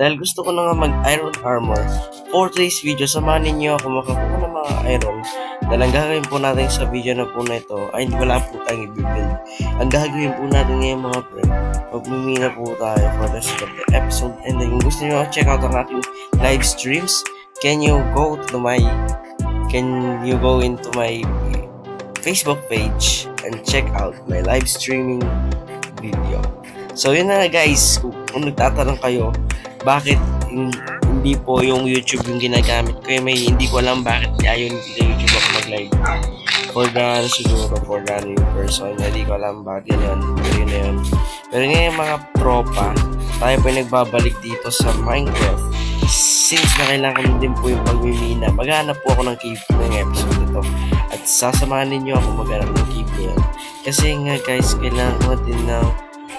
Dahil gusto ko na nga mag-iron armor. For today's video, samahan ninyo ako makakuha ng mga iron. Dahil ang gagawin po natin sa video na po na ito ay wala po tayong i-build. Ang gagawin po natin ngayon mga pre, magmimina po tayo for the rest of the episode. And then kung gusto nyo check out ang aking live streams, can you go to my can you go into my Facebook page and check out my live streaming video. So yun na guys, kung, kung nagtatanong kayo, bakit hin- hindi po yung YouTube yung ginagamit ko, eh, may hindi ko alam bakit ayaw hindi sa YouTube ako mag-live. For the ano siguro, for the new person, hindi ko alam bakit ganyan, pero yun na yun. Pero ngayon mga tropa, tayo po nagbabalik dito sa Minecraft. Since na kailangan din po yung pagmimina, maghanap po ako ng cave ng episode ito. At sasamahan ninyo ako maghanap ng cave. Kasi nga guys, kailangan ko din ng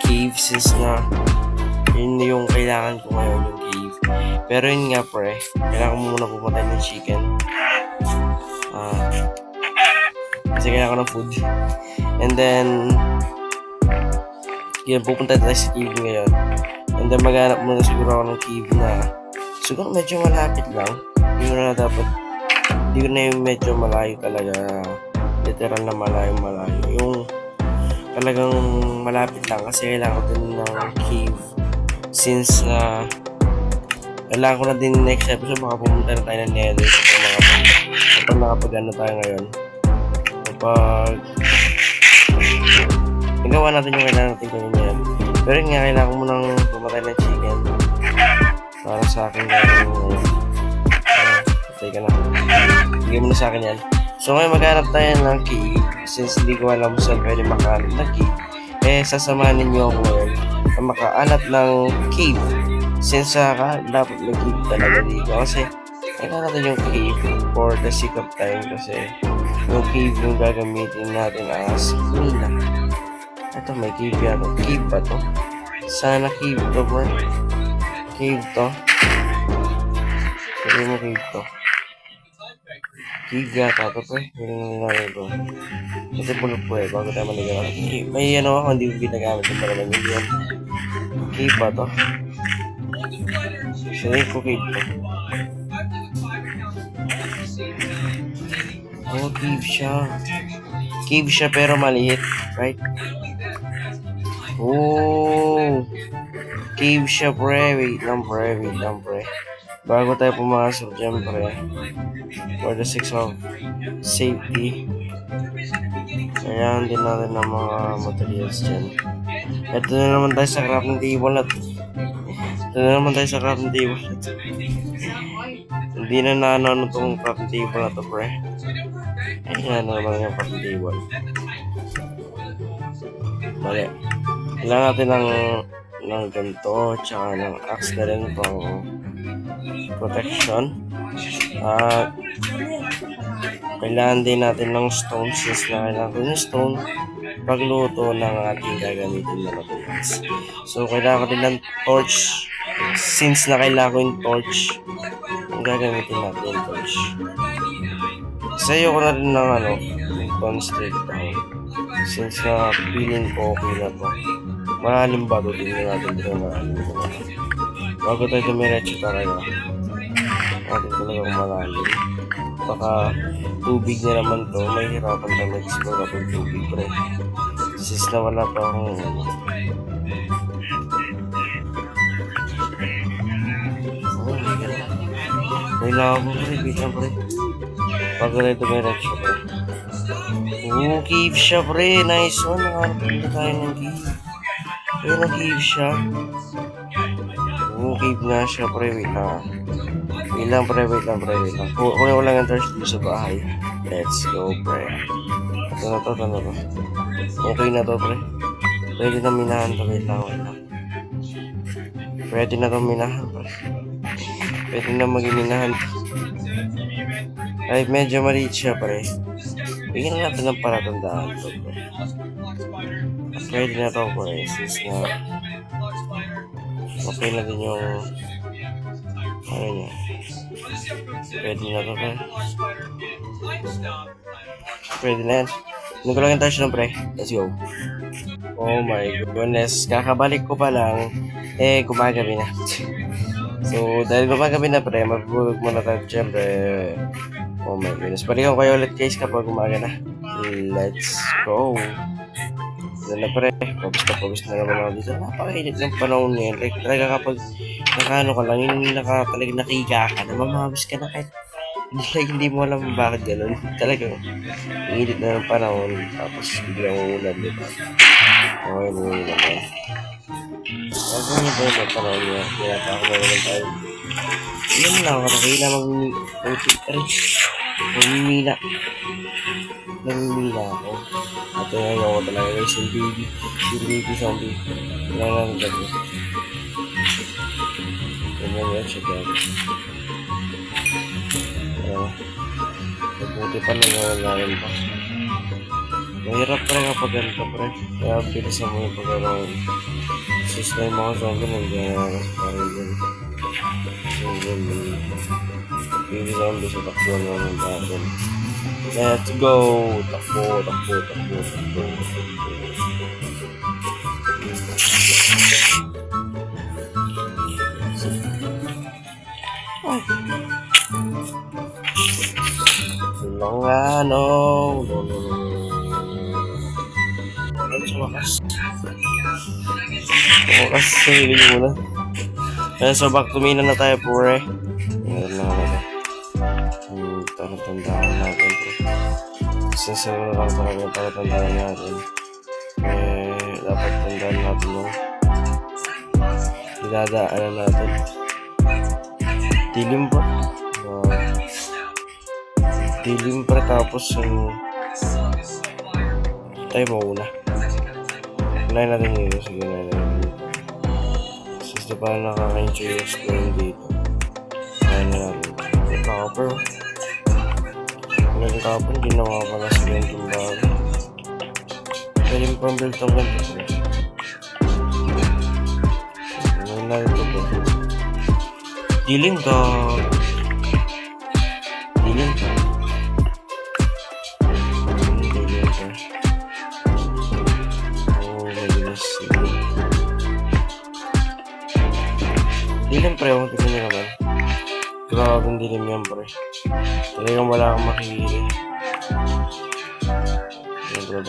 cave since na yun yung kailangan ko ngayon yung cave. Pero yun nga pre, kailangan ko muna pupunta ng chicken. Ah, kasi kailangan ko ng food. And then, yun, pupunta tayo sa cave ngayon. And then maghanap muna siguro ako ng cave na siguro medyo malapit lang. Hindi ko na dapat, hindi ko na yung medyo malayo talaga. Literal na malayo malayo. Yung talagang malapit lang kasi kailangan ko din ng cave. Since na kailangan ko na din next episode baka pumunta na tayo ng nether sa mga kapag nakapag ano tayo ngayon. Kapag nagawa natin yung kailangan natin gawin ngayon. Pero yun nga, kailangan ko munang pumatay ng chicken. Para sa akin gawin ngayon. Patay ka na. Bigyan mo na sa akin yan. So ngayon maghanap tayo ng key. Since hindi ko alam saan pwede makahanap ng key. Eh, sasamahan ninyo ako ngayon na makahanap ng cave. Since uh, dapat may cave talaga dito. Kasi kailangan natin yung cave for the sake of time. Kasi yung cave yung gagamitin natin as mina. Ito may cave yan. Cave ba to? Sana cave to bro. Cave to. Sabi mo cave to. Cave yata to pre. Hindi mo nilagay ko. Kasi pulot po eh. Bago tayo maligaw. May ano ako hindi ko ginagamit. Yung pala naman yun. Cave ba to? Ko cave to. Oh, cave siya. Cave siya pero maliit. Right? Oh. Cave siya, pre. Wait lang, pre. Wait lang, pre. Bago tayo pumasok dyan, pre. For the sake of safety. Kailangan din natin ng mga materials dyan. Ito na naman tayo sa crafting table na to. Ito na naman tayo sa crafting table na to. Hindi na naano itong crafting table na to, pre. Ayan na naman yung crafting table. Mali. Kailangan natin ng ng ganito, tsaka ng axe na rin pang protection. At kailangan din natin ng stone since na kailangan ko yung stone pagluto ng ating gagamitin na materials. So, kailangan ko din ng torch since na kailangan ko yung torch yung gagamitin natin yung torch. Sa iyo ko na rin ng ano, yung bone straight down. Since na feeling ko okay na to. Malalim ba ito? Tingnan natin dito malalim ko na. Bago tayo dumiretso talaga. Natin talaga malalim. Baka tubig na naman to. May hirapan tayo mag-explore kapag tubig pre. Since na wala pa akong. May labo pre. Wait lang pre. Bago tayo dumiretso pre. Oo, cave siya pre. Nice one. Nakahanap na tayo ng cave. Ayun, nag-cave siya. Oo, cave nga siya pre. Wait lang. Wait lang pre, wait lang pre, wait lang. Ku- Kunin ko lang yung torch dito sa bahay. Let's go pre. Ito na to, ito na to. Okay na to pre. Pwede na minahan to. Wait lang, wait lang. Pwede na to minahan pre. Pwede na magiminahan to. Ay, medyo maliit siya pre. Bigyan na natin ng palatandaan to pre. Pwede na to pre. Since na okay na din yung ano niya. Pwede na to pre. Pwede na yan. Nung ko lang yung touch ng pre. Let's go. Oh my goodness. Kakabalik ko pa lang. Eh, gumagabi na. So, dahil gumagabi na pre, magulog muna tayo. Siyempre, oh my goodness. Balikan kayo ulit guys kapag umaga na. Let's go. Yan na pre, pabis na pabis na naman ako dito. Napakainit ng panahon ngayon. Like, talaga kapag nakaano ka lang, yung naka, talaga nakiga ka, namamabis ka na kahit like, hindi mo alam bakit ganun. Talaga, init na ng panahon, tapos biglang uulan, di ba? Okay, uulan naman. Tapos ano ba yung panahon niya? Kaya ako naman tayo. Yun lang, kakakila mag-uti. Mamimila. Namimila ako. At yun, ayoko talaga guys, yung baby. Yung baby zombie. Wala lang gabi. Ganyan yan siya gabi. Uh, Mabuti pa na wala rin pa. Mahirap pa rin kapag ganito pre. Kaya bilisan mo yung pagkakaroon. Sus na yung mga zombie nandiyan na kasi parang yun. So yun, baby zombie sa takbo na ng baton. Let's go! Takbo, takbo, takbo, takbo. Ay. Lang ano. No, no, no. Ano sa wakas? Sa ko muna. Kaya so back to me na na tayo po Hmm, tatandaan natin to. Isa sa lang talaga tatandaan natin. Eh, dapat tandaan natin yung dinadaanan natin. Dilim pa. Uh, dilim pa tapos yung tayo mauna. Unahin natin yun. Sige, unahin natin dito. Since di pa nakaka-enjoy yung exploring dito. Unahin na natin. Yung copper. Copper, hindi na makapala sa ganitong bago. Pwede mo pang build ang ganito. Unahin natin ito bro. Dilim ka.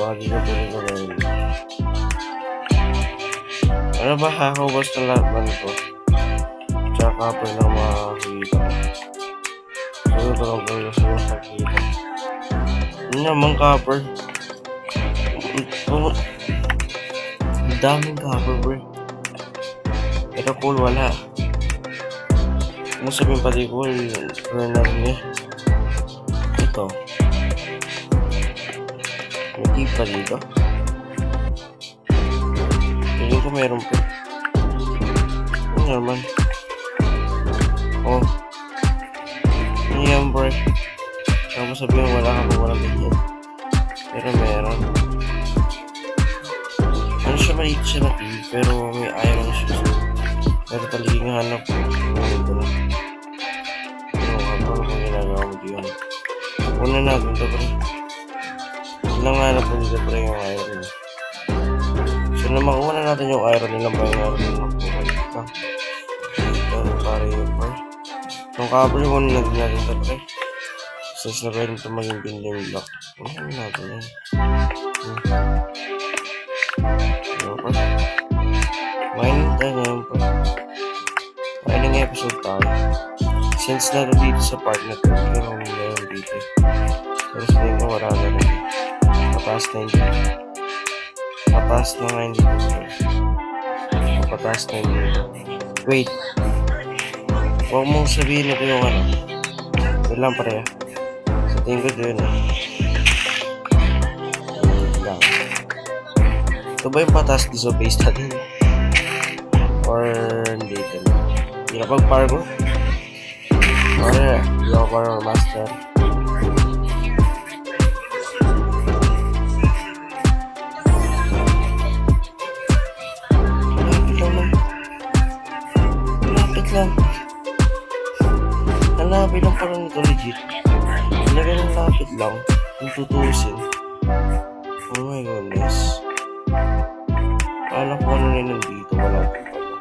Pwede ko na yun. Ano ba hakawas ng lahat ba nito? Tsaka copper na makakita. Ano ito lang pala sa makakita. Ano naman copper? Ang daming copper, bro. Ito cool, wala. Ano sabihin pati cool, kernel niya. Ito. Tip pa dito. Tingin ko meron pa. Ano? Oh. Ano yan, bro? Saka sabihin wala ka pa walang ganyan. Pero meron. Ano siya maliit siya na TV, pero may iron siya. Pero talagang hanap ko. Ano ito na. Pero kapag kung ginagawa mo diyan. Una ito, pre. Ilang hanap mo dito, pre, yung iron. So, na makuha na natin yung iron, ilang ba yung iron makuha dito. Ito, para yung pre. Yung copper, yung una natin natin ito, pre. Since na pwede ito maging building block. Ano natin? Hmm. Ano pa? Mining tayo ngayon pa. Mining episode tayo. Since na dito sa part na to, meron meron dito. Pero sa tingin ko wala na rin. Mataas na hindi. Mataas na nga hindi ko. Mataas na hindi. Wait. Huwag mong sabihin ito yung ano. Wait lang pare. Sa tingin ko yun eh. Wait lang. Ito ba yung patas di sa? Or hindi ito na? Hindi na pag-pargo? Or hindi ako parang master? Lapit lang parang ito legit. Talaga ng lapit lang. Kung tutusin. Oh my goodness. Kala ko ano na nandito, wala pa pala.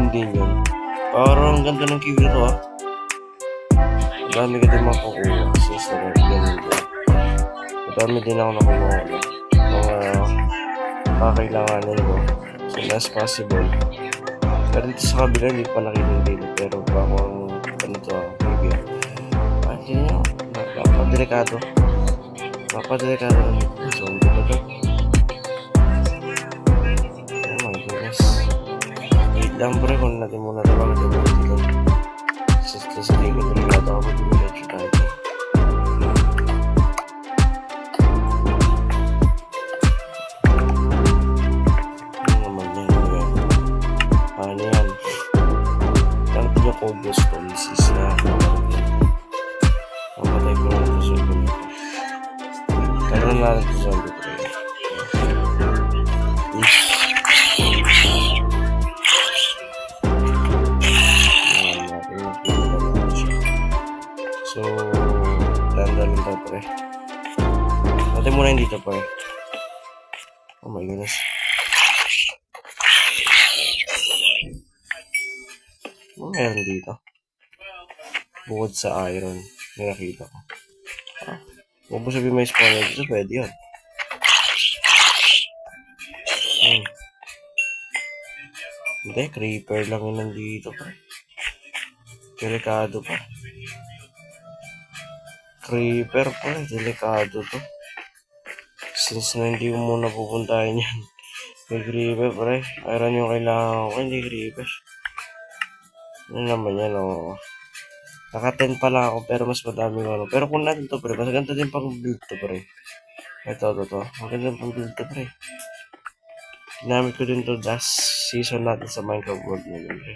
Yun yun. Parang ang ganda ng kiwi to ah. Dami ka din makukuha. Since na ganun din. Ang dami din ako nakuha. Mga kakailanganin ko. So, as possible. Pero dito sa kabila, hindi pa nakinig. Pero bako Lang dito. So, hindi ba to? Oh my goodness. Wait lang pre, kung natin muna ito bakit ito dito. Sa sa sa dandalin tayo pre. Natin muna yung dito pre. Oh my goodness. Ano meron dito? Bukod sa iron, nakita ko. Ah, huwag mo sabihin may spawner dito, pwede yun. Hmm. Hindi, creeper lang yun nandito pa. Delikado pa. Creeper pa, eh, delikado to. Since na hindi mo muna pupuntahin yan. May creeper pa rin. Iron yung kailangan ko, hindi creeper. Ano naman yan, oh. Naka 10 pala ako, pero mas madami ko ano. Pero kung natin to, pre, mas ganda din pang build to, pre. Ito, ito, ito. Maganda pang build to, pre. Ginamit ko din to last season natin sa Minecraft World ngayon, pre.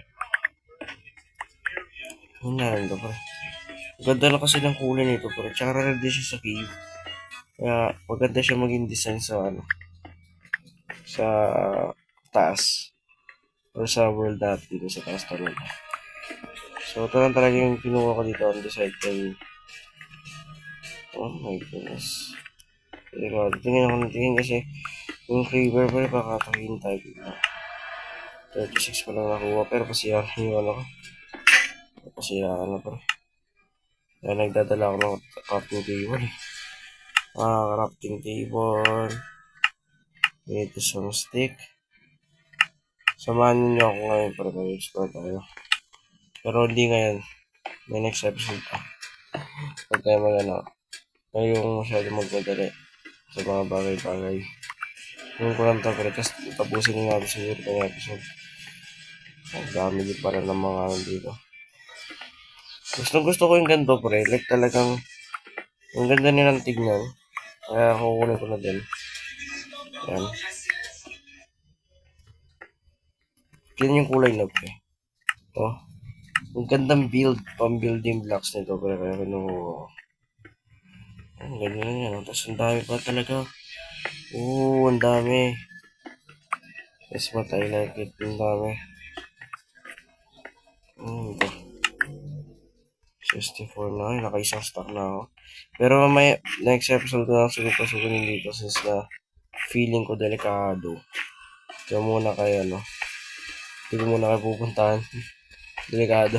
Yun na to, pre. Ganda lang kasi ng kulay nito, pre. Tsaka rare siya sa cave. Kaya, maganda siya maging design sa, ano, sa taas. Or sa world natin, dito sa taas talaga. So, ito lang talaga yung kinuha ko dito on the side kay... Oh my goodness. Pero, tingin ako ng tingin kasi yung creeper pa rin pakatahin tayo bigla. 36 pa lang nakuha pero pasira yung ano ko. Pasira ka na pa rin. Kaya nagdadala ako ng crafting table. Ah, crafting table. Ito some stick. Samahan niyo ako ngayon para mag-explore tayo. Pero hindi ngayon. May next episode pa. Huwag tayo mag ano. Ngayong masyado magmadali sa mga bagay-bagay. Yung ko lang ito, pero tapos tapusin na natin siguro itong episode. Ang dami din para ng mga ano dito. Gusto gusto ko yung ganito pre. Like talagang ang ganda nilang tignan. Kaya kukunin ko na din. Yan. Yan yung kulay na pre. Oh. Ang gandang build, pang building blocks nito pre. Kaya kinuha ko. Ang ganda na yan. oh. Tapos ang dami pa talaga. Oo, ang dami. Yes, I like it. Ang dami. 64 na. Naka-isang stock na ako. Pero may next episode na siguro pasukunin dito since na feeling ko delikado. Kaya muna kayo, ano. Hindi ko muna kayo pupuntahan. delikado.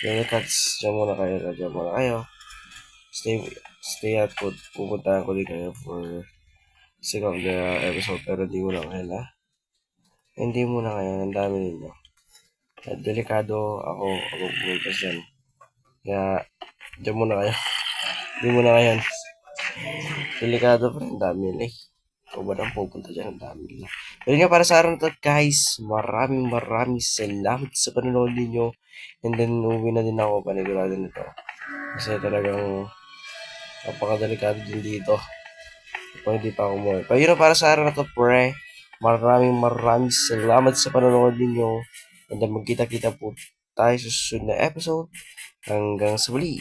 Yung cats, dyan muna kayo. Dyan muna kayo. Stay, stay at put, pupuntahan ko din kayo for sake of the episode. Pero di mo na kayo na. Hindi muna kayo. Ang dami ninyo. At delikado ako. Ako pupunta dyan. Kaya, dyan muna kayo. Hindi muna kayo. Delikado pa rin. Dami nila eh. Kung ba nang pupunta dyan, ang dami nila. Pero nga para sa araw na to, guys, maraming maraming salamat sa panonood ninyo. And then, uwi na din ako panigurado nito. Kasi talagang napakadelikado din dito. Kung hindi pa ako umuwi. Pero yun para sa araw na to, pre. Maraming maraming salamat sa panonood ninyo. And then, magkita-kita po tayo sa susunod na episode. Hanggang sa muli.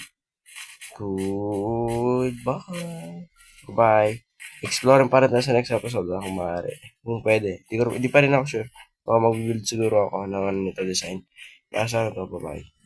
Goodbye. Goodbye. Explore pa rin tayo sa next episode ah, kung maaari. Kung pwede. Di, pa rin ako sure. Baka mag-build siguro ako ng ano nito design. Kaya sana to. Bye-bye.